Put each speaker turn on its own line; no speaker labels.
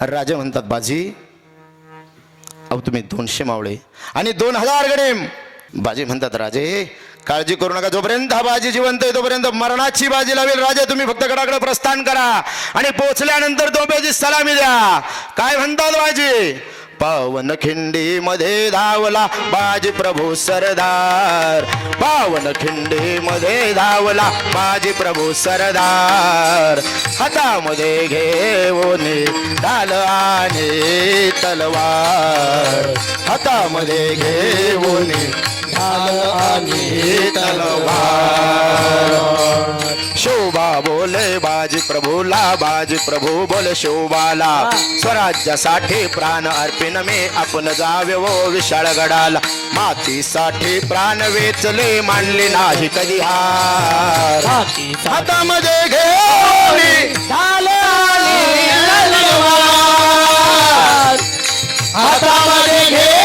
राजे म्हणतात बाजी अहो तुम्ही दोनशे मावळे आणि दोन हजार गणेम बाजी म्हणतात राजे काळजी करू नका जोपर्यंत हा बाजी जिवंत आहे तोपर्यंत मरणाची बाजी लावेल. राजा तुम्ही फक्त गडाकडे प्रस्थान करा आणि पोचल्यानंतर दोब्याची सलामी द्या. काय म्हणतात बाजी? पावन खिंडी मध्ये धावला बाजी प्रभू सरदार. पावन खिंडी मध्ये धावला बाजी प्रभू सरदार. हातामध्ये घेऊन ढाल आणि तलवार. हातामध्ये घेऊन ढाल आणि तलवार. शोभा बोले बाजी प्रभूला बाजी प्रभू बोले शोभाला. स्वराज्यासाठी प्राण अर्पिन मे आपण जावे वो विशाळ गडाला. मातीसाठी प्राण वेचले मानले नाही कधी हातामध्ये घेऊन দেখে